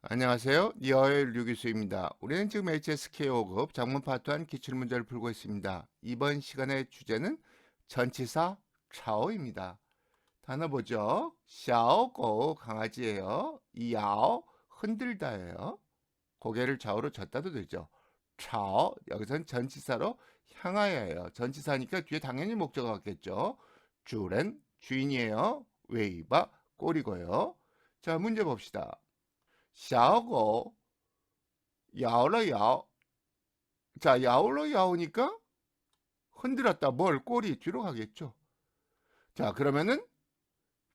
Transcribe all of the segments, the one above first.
안녕하세요. 니어의 류기수입니다. 우리는 지금 HSK 5급 장문 파트 1 기출문제를 풀고 있습니다. 이번 시간의 주제는 전치사 차오입니다. 단어 보죠. 샤오고 강아지예요. 야오 흔들다예요. 고개를 좌우로 젓다도 되죠. 차오 여기선 전치사로 향하여예요. 전치사니까 뒤에 당연히 목적어가 같겠죠. 주렌 주인이에요. 웨이바 꼬리고요. 자 문제 봅시다. 小狗摇了摇. 자, 야올로 야오니까 흔들었다. 뭘? 꼬리 뒤로 가겠죠. 자, 그러면은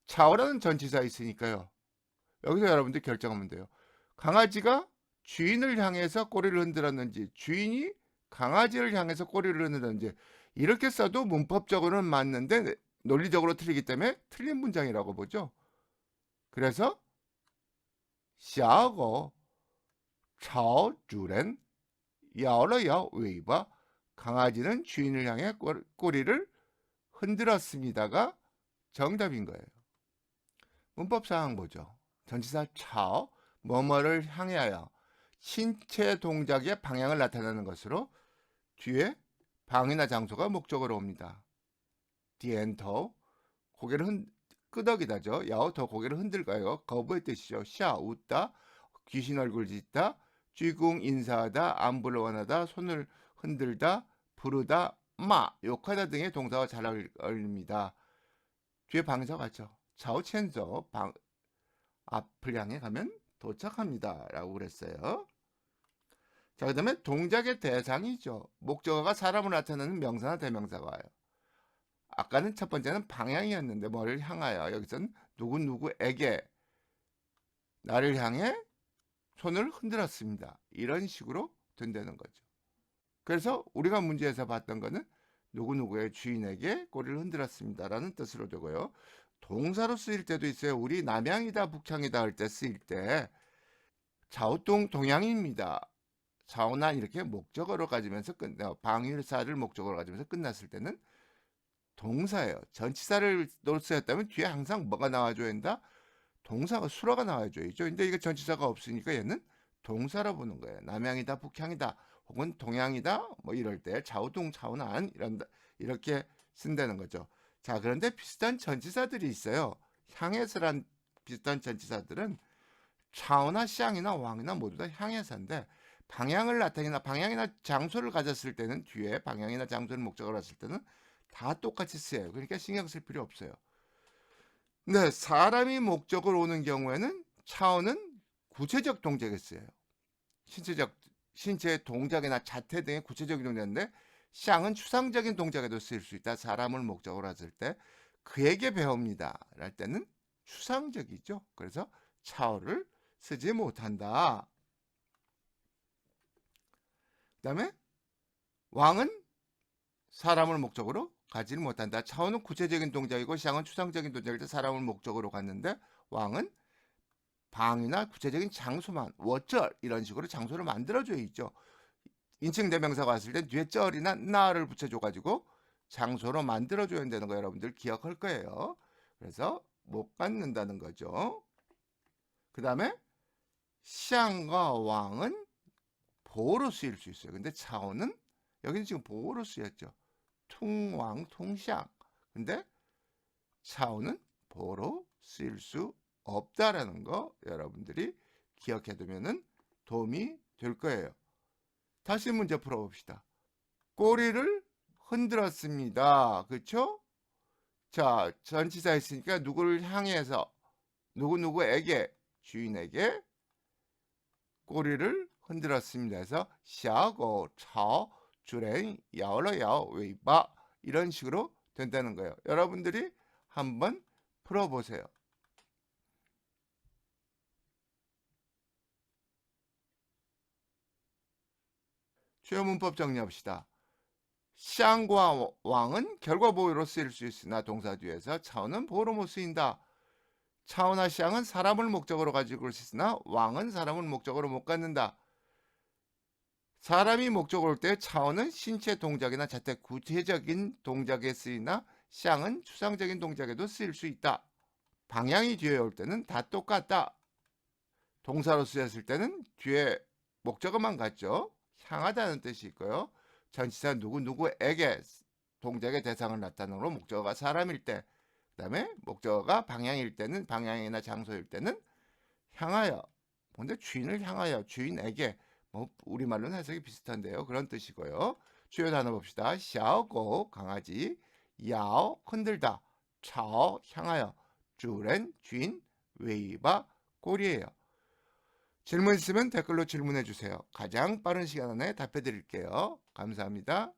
차오라는 전치사 있으니까요. 여기서 여러분들 결정하면 돼요. 강아지가 주인을 향해서 꼬리를 흔들었는지, 주인이 강아지를 향해서 꼬리를 흔들었는지, 이렇게 써도 문법적으로는 맞는데 논리적으로 틀리기 때문에 틀린 문장이라고 보죠. 그래서 小狗朝主人摇了摇尾巴. 강아지는 주인을 향해 꼬- 꼬리를 흔들었습니다가 정답인 거예요. 문법 사항 보죠. 전치사 차오 뭐뭐를 향하여 신체 동작의 방향을 나타내는 것으로 뒤에 방이나 장소가 목적으로 옵니다. 디엔토 고개를 흔 끄덕이다죠. 야오터 고개를 흔들까요? 거부의 뜻이죠. 샤 웃다, 귀신 얼굴 짓다, 쥐궁 인사하다, 안부를 원하다, 손을 흔들다, 부르다, 마 욕하다 등의 동사가 잘 어울립니다. 뒤에 방사 같죠. 좌우첸저 방 앞을 향해 가면 도착합니다 라고 그랬어요. 자, 그 다음에 동작의 대상이죠. 목적어가 사람을 나타내는 명사나 대명사가 와요. 아까는 첫 번째는 방향이었는데 뭐를 향하여 여기서는 누구 누구에게 나를 향해 손을 흔들었습니다. 이런 식으로 된다는 거죠. 그래서 우리가 문제에서 봤던 거는 누구 누구의 주인에게 꼬리를 흔들었습니다 라는 뜻으로 되고요. 동사로 쓰일 때도 있어요. 우리 남향이다 북향이다 할 때 쓰일 때 좌우동 동향입니다. 좌우나 이렇게 목적어로 가지면서 끝 방일사를 목적어로 가지면서 끝났을 때는 동사예요. 전치사를 놓쓰였다면 뒤에 항상 뭐가 나와줘야 한다? 동사가 수로가 나와줘야죠. 근데 이게 전치사가 없으니까 얘는 동사로 보는 거예요. 남향이다, 북향이다, 혹은 동향이다, 뭐 이럴 때 좌우동, 좌우난 이런 이렇게 쓴다는 거죠. 자, 그런데 비슷한 전치사들이 있어요. 향해서란 비슷한 전치사들은 차오나 쌍이나 왕이나 모두 다 향해서인데 방향을 나타내나 방향이나 장소를 가졌을 때는 뒤에 방향이나 장소를 목적으로 했을 때는 다 똑같이 쓰여요. 그러니까 신경 쓸 필요 없어요. 네, 사람이 목적으로 오는 경우에는 차원은 구체적 동작에 쓰여요. 신체적 신체의 동작이나 자태 등의 구체적인 동작인데 쌍은 추상적인 동작에도 쓰일 수 있다. 사람을 목적으로 했을 때 그에게 배웁니다. 랄 때는 추상적이죠. 그래서 차어를 쓰지 못한다. 그 다음에 왕은 사람을 목적으로 가지를 못한다. 차원은 구체적인 동작이고 샹은 추상적인 동작일 때 사람을 목적으로 갔는데 왕은 방이나 구체적인 장소만 워쩔 이런 식으로 장소를 만들어줘 있죠. 인칭 대명사가 왔을 때 뒤에 쩔이나 나를 붙여줘 가지고 장소로 만들어줘야 된다는 거 여러분들 기억할 거예요. 그래서 못 갖는다는 거죠. 그 다음에 샹과 왕은 보호로 쓰일 수 있어요. 근데 차원은 여기는 지금 보호로 쓰였죠. 통왕 통샹. 근데 차오는 보로 쓰일 수 없다라는 거 여러분들이 기억해 두면은 도움이 될 거예요. 다시 문제 풀어 봅시다. 꼬리를 흔들었습니다. 그렇죠? 자, 전치사 있으니까 누구를 향해서 누구 누구에게 주인에게 꼬리를 흔들었습니다. 해서 샤고 차오 주랭 야올러야오 웨이바 이런 식으로 된다는 거예요. 여러분들이 한번 풀어보세요. 주요 문법 정리합시다. 샹과 왕은 결과 보호로 쓰일 수 있으나 동사 뒤에서 차오는 보호로 못 쓰인다. 차오나 샹은 사람을 목적으로 가지고 있으나 왕은 사람을 목적으로 못 갖는다. 사람이 목적으로 올때 차원은 신체 동작이나 자태 구체적인 동작에 쓰이나 쌍은 추상적인 동작에도 쓰일 수 있다. 방향이 뒤에 올 때는 다 똑같다. 동사로 쓰였을 때는 뒤에 목적어만 같죠. 향하다는 뜻이 있고요. 전치사 누구 누구에게 동작의 대상을 나타내므로 목적어가 사람일 때, 그 다음에 목적어가 방향일 때는 방향이나 장소일 때는 향하여. 근데 주인을 향하여 주인에게 뭐 우리말로는 해석이 비슷한데요. 그런 뜻이고요. 주요 단어 봅시다. 샤오고 강아지, 야오 흔들다, 차오 향하여, 주렌 주인, 웨이바 꼴이에요. 질문 있으면 댓글로 질문해 주세요. 가장 빠른 시간 안에 답해 드릴게요. 감사합니다.